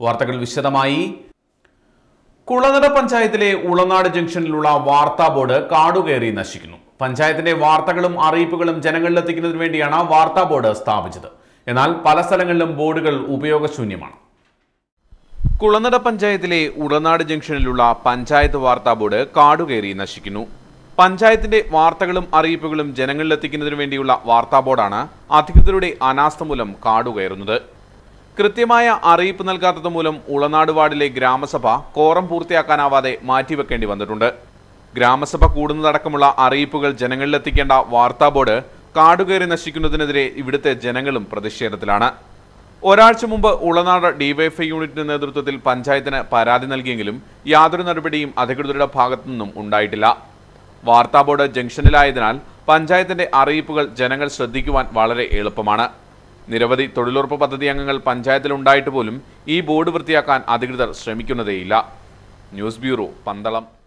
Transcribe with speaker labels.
Speaker 1: വാർത്തകൾ വിശദമായി. കുളനട പഞ്ചായത്തിലെ ഉളനാട് ജംഗ്ഷനിലുള്ള വാർത്താ ബോർഡ് കാടുകയറി നശിക്കുന്നു. പഞ്ചായത്തിന്റെ വാർത്തകളും അറിയിപ്പുകളും ജനങ്ങളിലെത്തിക്കുന്നതിന് വേണ്ടിയാണ് വാർത്താ ബോർഡ് സ്ഥാപിച്ചത്. എന്നാൽ പല സ്ഥലങ്ങളിലും ബോർഡുകൾ ഉപയോഗശൂന്യമാണ്. കുളനട പഞ്ചായത്തിലെ ഉളനാട് ജംഗ്ഷനിലുള്ള പഞ്ചായത്ത് വാർത്താ ബോർഡ് കാടുകയറി നശിക്കുന്നു. പഞ്ചായത്തിന്റെ വാർത്തകളും അറിയിപ്പുകളും ജനങ്ങളിലെത്തിക്കുന്നതിന് വേണ്ടിയുള്ള വാർത്താ ബോർഡാണ് അധികൃതരുടെ അനാസ്ഥ മൂലം കാടുകയറുന്നത്. കൃത്യമായ അറിയിപ്പ് നൽകാത്തത് മൂലം ഉളനാട് വാർഡിലെ ഗ്രാമസഭ കോറം പൂർത്തിയാക്കാനാവാതെ മാറ്റിവെക്കേണ്ടി വന്നിട്ടുണ്ട്. ഗ്രാമസഭ കൂടുന്നതടക്കമുള്ള അറിയിപ്പുകൾ ജനങ്ങളിലെത്തിക്കേണ്ട വാർത്താ ബോർഡ് കാടുകയറി നശിക്കുന്നതിനെതിരെ ഇവിടുത്തെ ജനങ്ങളും പ്രതിഷേധത്തിലാണ്. ഒരാഴ്ച മുമ്പ് ഉളനാട് ഡിവൈഎഫ്ഐ യൂണിറ്റിന്റെ നേതൃത്വത്തിൽ പഞ്ചായത്തിന് പരാതി നൽകിയെങ്കിലും യാതൊരു നടപടിയും അധികൃതരുടെ ഭാഗത്തു നിന്നും ഉണ്ടായിട്ടില്ല. വാർത്താ ബോർഡ് ജംഗ്ഷനിലായതിനാൽ പഞ്ചായത്തിന്റെ അറിയിപ്പുകൾ ജനങ്ങൾ ശ്രദ്ധിക്കുവാൻ വളരെ എളുപ്പമാണ്. നിരവധി തൊഴിലുറപ്പ് പദ്ധതി അംഗങ്ങൾ പഞ്ചായത്തിലുണ്ടായിട്ട് പോലും ഈ ബോർഡ് വൃത്തിയാക്കാൻ അധികൃതർ ശ്രമിക്കുന്നതേയില്ല. News bureau Pandalam.